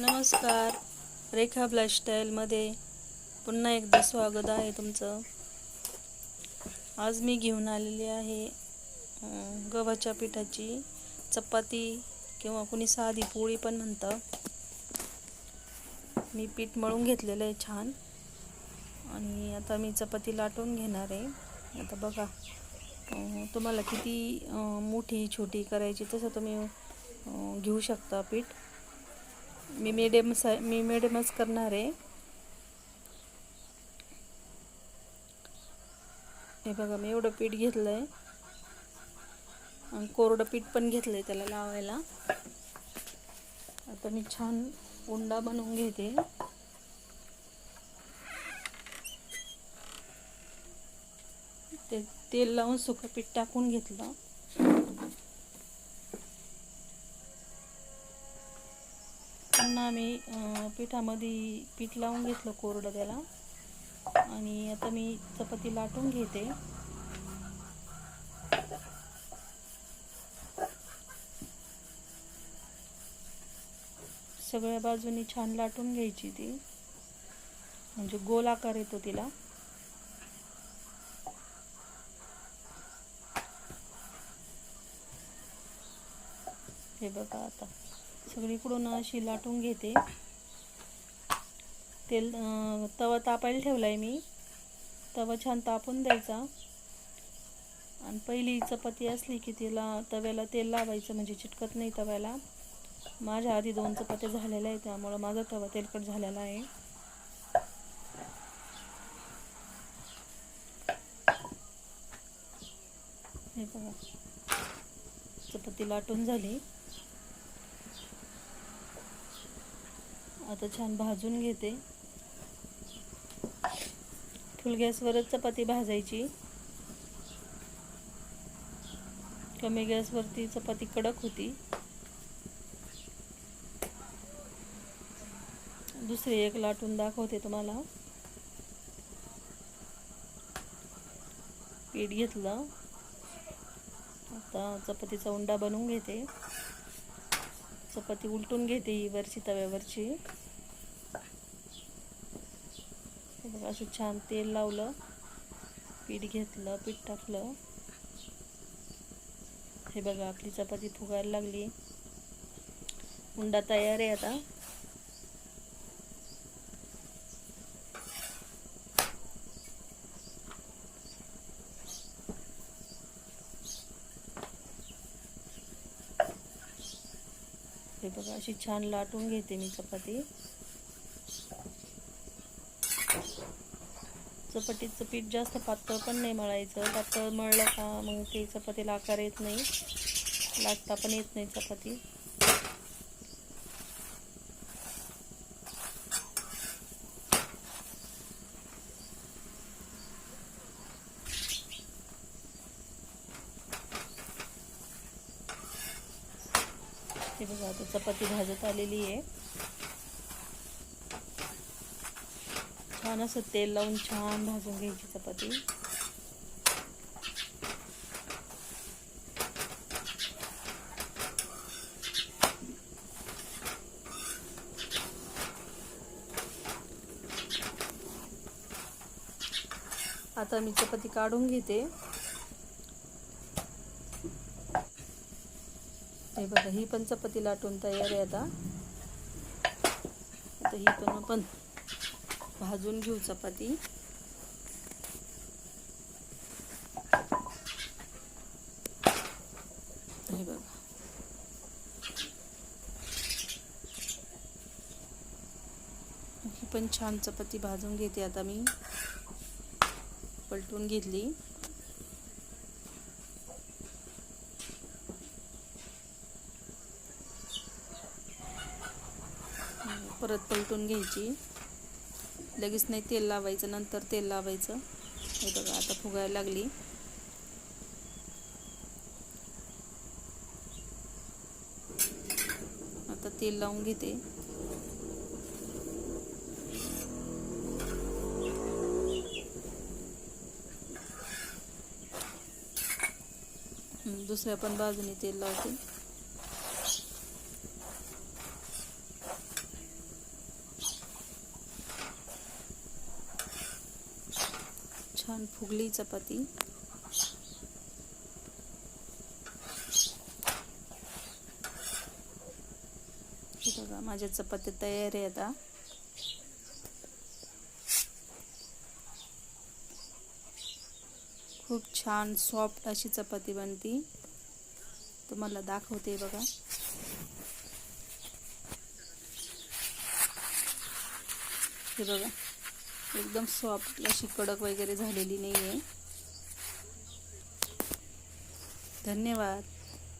नमस्कार. रेखा ब्लास्टाईलमध्ये पुन्हा एकदा स्वागत आहे तुमचं. आज मी घेऊन आलेली आहे गव्हाच्या पिठाची चपाती किंवा कुणी साधी पोळी पण म्हणतं. मी पीठ मळून घेतलेलं आहे छान. आणि आता मी चपाती लाटून घेणार आहे. आता बघा तुम्हाला किती मोठी छोटी करायची तसं तुम्ही घेऊ शकता पीठ. मी मिडियम साय मी मिडियमच करणार आहे. हे बघा मी एवढं पीठ घेतलं आहे आणि कोरडं पीठ पण घेतलं आहे त्याला लावायला. आता मी छान उंडा बनवून घेते. ते तेल लावून सुकं पीठ टाकून घेतलं. पुन्हा मी पिठामध्ये पीठ लावून घेतलं कोरडं त्याला. आणि आता मी चपाती लाटून घेते. सगळ्या बाजूनी छान लाटून घ्यायची ती. म्हणजे गोल आकार येतो तिला. हे बघा आता. सगळीकडून अशी लाटून घेते. तेल तवा तापायला ठेवला आहे मी. तवा छान तापून द्यायचा. आणि पहिली चपाती असली की तिला तव्याला तेल लावायचं म्हणजे चिटकत नाही तव्याला. माझ्या आधी दोन चपात्या झालेल्या आहेत त्यामुळं माझा तवा तेलकट झालेला आहे. हे बघा. चपाती लाटून झाली. आता छान भाजून घेते. फुल गॅसवरच चपाती भाजायची. कमी गॅसवरती चपाती कडक होती. दुसरी एक लाटून दाखवते तुम्हाला. पीठ घेतलं. आता चपातीचा उंडा बनवून घेते. चपाती उलटून घेते ही वरची तव्यावरची. बघा असं छान तेल लावलं पीठ घेतलं पीठ टाकलं. हे बघा आपली चपाती फुगायला लागली. उंडा तयार आहे आता. हे बघा अशी छान लाटून घेते मी चपाती. चपातीचं पीठ जास्त पातळ पण नाही मळायचं. पातळ मळलं का मग ते चपातीला आकार येत नाही. लाटता पण येत नाही चपाती. हे बघा आता चपाती भाजत आलेली आहे छान असं तेल लावून छान भाजून घ्यायची चपाती. आता मी चपाती काढून घेते. हे बघा ही पण चपाती लाटून तयार आहे आता. आता ही पण आपण भाजून घेऊ चपाती. हे बघा. ही पण छान चपाती भाजून घेते आता मी. पलटून घेतली. परत पलटून घ्यायची. लगेच नाही तेल लावायचं नंतर तेल लावायचं. हे बघा आता फुगायला लागली. आता तेल लावून घेते. दुसऱ्या पण बाजूने तेल लावते. छान फुगली चपाती. हे बघा माझ्या चपात्या तयार आहे आता. खूप छान सॉफ्ट अशी चपाती बनती. तुम्हाला दाखवते बघा. हे बघा. एकदम सॉफ्ट अशी कडक वगैरे झालेली नाही आहे धन्यवाद.